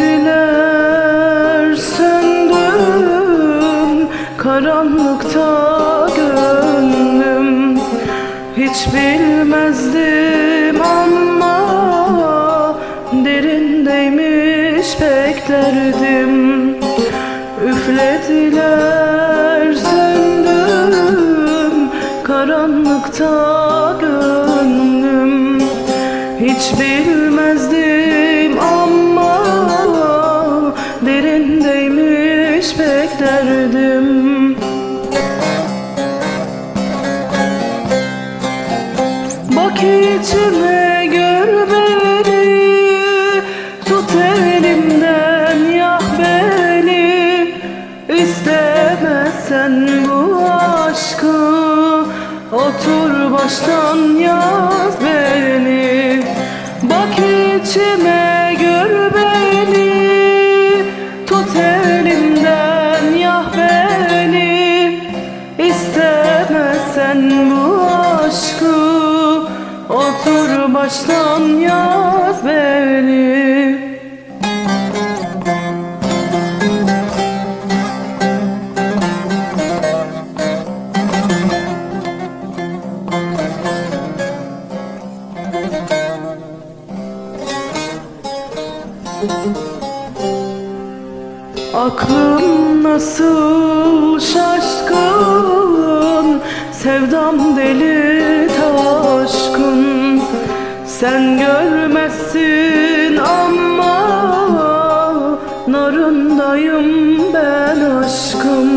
Üflediler söndüm Karanlıkta gönlüm. Hiç bilmezdim ama Derindeymiş beklerdim. Üflediler söndüm Karanlıkta gönlüm Hiç bilmezdim ama Derindeymiş beklerdim Bak içime gör beni Tut elimden yak beni. İstemezsen bu aşkı Otur baştan yaz Bu aşkı? Otur baştan yaz beni. Aklım nasıl şaşkın Sevdam deli taşkın. Sen görmezsin ama Narındayım ben aşkım.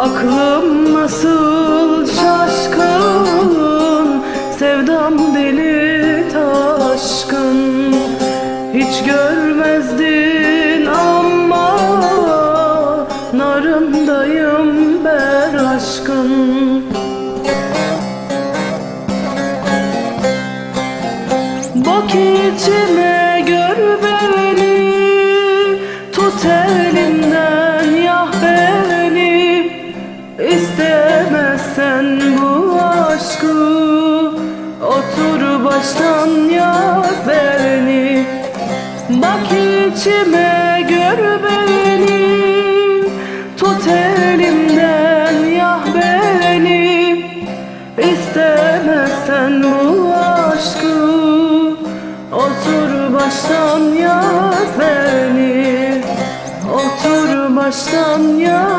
Aklım nasıl şaşkın? Sevdam deli taşkın. Hiç görmezdin Bak içime gör beni. Tut elimden yah beni. İstemezsen bu aşkı Otur baştan yaz beni. Bak içime gör beni. Tut elimden İstemezsen bu aşkı Otur baştan yaz beni. Otur baştan yaz